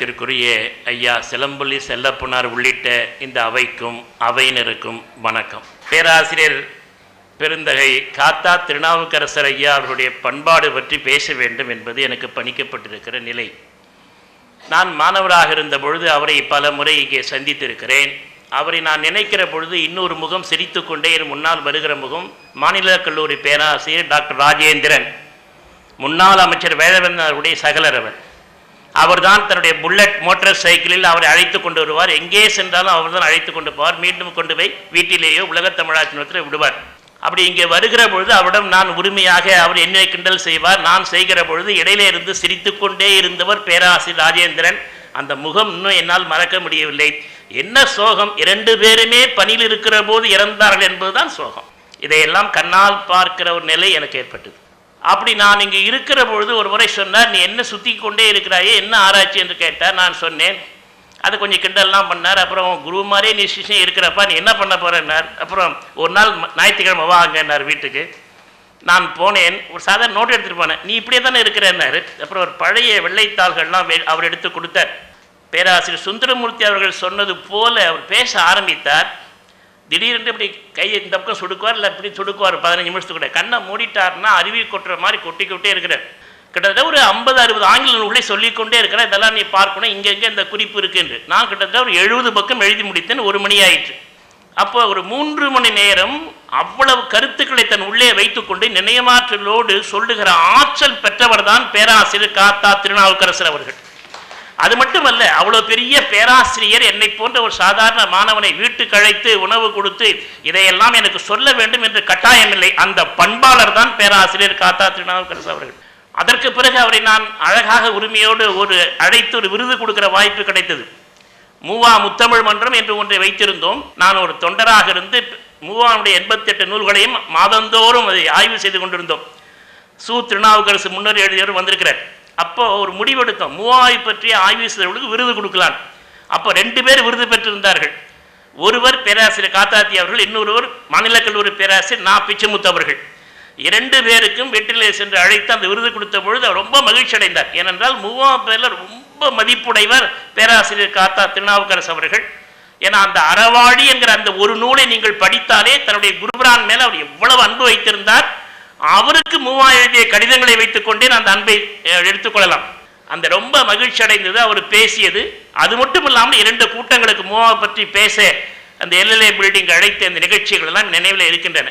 வணக்கத்திற்குரிய ஐயா சிலம்புலி செல்லப்புனார் உள்ளிட்ட இந்த அவைக்கும் அவையினருக்கும் வணக்கம். பேராசிரியர் பெருந்தகை காத்தா திருநாவுக்கரசர் ஐயா அவருடைய பண்பாடு பற்றி பேச வேண்டும் என்பது எனக்கு பணிக்கப்பட்டிருக்கிற நிலை. நான் மாணவராக இருந்த பொழுது அவரை பல முறை இங்கே சந்தித்திருக்கிறேன். அவரை நான் நினைக்கிற பொழுது இன்னொரு முகம் சிரித்துக்கொண்டே என் முன்னால் வருகிற முகம் மாநில கல்லூரி பேராசிரியர் டாக்டர் ராஜேந்திரன் முன்னாள் அமைச்சர் வேதவந்தன் அவருடைய அவர்தான் தன்னுடைய புல்லட் மோட்டார் சைக்கிளில் அவரை அழைத்து கொண்டு வருவார். எங்கே சென்றாலும் அவர்தான் அழைத்து கொண்டு போவார். மீண்டும் கொண்டு போய் வீட்டிலேயோ உலகத் தமிழாட்சி விடுவார். அப்படி இங்கே வருகிற பொழுது அவரிடம் நான் உரிமையாக அவர் என்னை கிண்டல் செய்வார். நான் செய்கிற பொழுது இடையிலே இருந்து சிரித்துக்கொண்டே இருந்தவர் பேராசிரியர் ராஜேந்திரன். அந்த முகம் இன்னும் என்னால் மறக்க முடியவில்லை. என்ன சோகம்? இரண்டு பேருமே பணியில் இருக்கிற போது இறந்தார்கள் என்பதுதான் சோகம். இதையெல்லாம் கண்ணால் பார்க்கிற ஒரு நிலை எனக்கு ஏற்பட்டது. அப்படி நான் இங்கே இருக்கிற பொழுது ஒரு முறை சொன்னார் நீ என்ன சுற்றி கொண்டே இருக்கிறாயே என்ன ஆராய்ச்சி? என்று கேட்டார். நான் சொன்னேன். அது கொஞ்சம் கிண்டல்லாம் பண்ணார். அப்புறம் குரு மாதிரியே நீ சிஷ்யம் இருக்கிறப்பா நீ என்ன பண்ண போகிறேன்னார் அப்புறம் ஒரு நாள் ஞாயிற்றுக்கிழமை வாங்கன்னார் வீட்டுக்கு. நான் போனேன். ஒரு சாதாரண நோட்டு எடுத்துகிட்டு போனேன். நீ இப்படியே தானே இருக்கிறேன்னாரு. அப்புறம் ஒரு பழைய வெள்ளைத்தாள்கள்லாம் அவர் எடுத்து கொடுத்தார். பேராசிரியர் சுந்தரமூர்த்தி அவர்கள் சொன்னது போல அவர் பேச ஆரம்பித்தார். திடீரென்று இப்படி கையை இந்த பக்கம் சுடுக்குவார் இல்லை இப்படி சுடுக்குவார் பதினஞ்சு நிமிஷத்துக்கு கூட. கண்ணை மூடிட்டார்னா அருவி கொட்டுற மாதிரி கொட்டிக்கிட்டே இருக்கிறார். கிட்டத்தட்ட ஒரு ஐம்பது அறுபது ஆங்கில நூல்களை சொல்லிக்கொண்டே இருக்கிறேன் இதெல்லாம் நீ பார்க்கணும் இங்கே இங்கே இந்த குறிப்பு இருக்குன்று நான் கிட்டத்தட்ட ஒரு எழுபது பக்கம் எழுதி முடித்தேன் ஒரு மணி ஆயிற்று. அப்போ ஒரு மூன்று மணி நேரம் அவ்வளவு கருத்துக்களை தன் உள்ளே வைத்துக்கொண்டு நினைமாற்றலோடு சொல்லுகிற ஆற்றல் பெற்றவர் தான் பேராசிரியர் காத்தா திருநாவுக்கரசர் அவர்கள். அது மட்டுமல்ல அவ்வளோ பெரிய பேராசிரியர் என்னை போன்ற ஒரு சாதாரண மாணவனை வீட்டுக்கு அழைத்து உணவு கொடுத்து இதையெல்லாம் எனக்கு சொல்ல வேண்டும் என்று கட்டாயமில்லை அந்த பண்பாளர் தான் பேராசிரியர் காத்தா திருநாவுக்கரசு அவர்கள். அதற்கு பிறகு அவரை நான் அழகாக உரிமையோடு ஒரு அழைத்து ஒரு விருது கொடுக்கிற வாய்ப்பு கிடைத்தது. மூவா முத்தமிழ் மன்றம் என்று ஒன்றை வைத்திருந்தோம். நான் ஒரு தொண்டராக இருந்து மூவானுடைய எண்பத்தி எட்டு நூல்களையும் மாதந்தோறும் அதை ஆய்வு செய்து கொண்டிருந்தோம். சு. திருநாவுக்கரசு முன்னர் எழுதியவர் வந்திருக்கிறார். அப்போ ஒரு முடிவெடுத்தோம். மூவாய் பற்றிய ஆய்வு செய்தவர்களுக்கு விருது கொடுக்கலாம் அப்போ ரெண்டு பேர் விருது பெற்றிருந்தார்கள். ஒருவர் பேராசிரியர் காத்தாத்தி அவர்கள் இன்னொருவர் மாநில கல்லூரி பேராசிரியர் நா. பிச்சமுத்து அவர்கள். இரண்டு பேருக்கும் வெற்றிலே சென்று அழைத்து அந்த விருது கொடுத்த பொழுது அவர் ரொம்ப மகிழ்ச்சி அடைந்தார். ஏனென்றால் மூவா பேரில் ரொம்ப மதிப்புடையவர் பேராசிரியர் காத்தா திருநாவுக்கரசு அவர்கள். ஏன்னா அந்த அறவாழி என்கிற அந்த ஒரு நூலை நீங்கள் படித்தாலே தன்னுடைய குருபிரான் மேலே அவர் எவ்வளவு அன்பு வைத்திருந்தார். அவருக்கு மூவா எழுதிய கடிதங்களை வைத்துக்கொண்டே நான் அந்த அன்பை எடுத்துக்கொள்ளலாம் அந்த ரொம்ப மகிழ்ச்சி அடைந்தது அவர் பேசியது. அது மட்டும் இல்லாமல் இரண்டு கூட்டங்களுக்கு மூவா பற்றி பேச அந்த எல்எல்ஏ பில்டிங் அழைத்த அந்த நிகழ்ச்சிகள் எல்லாம் நினைவில் இருக்கின்றன.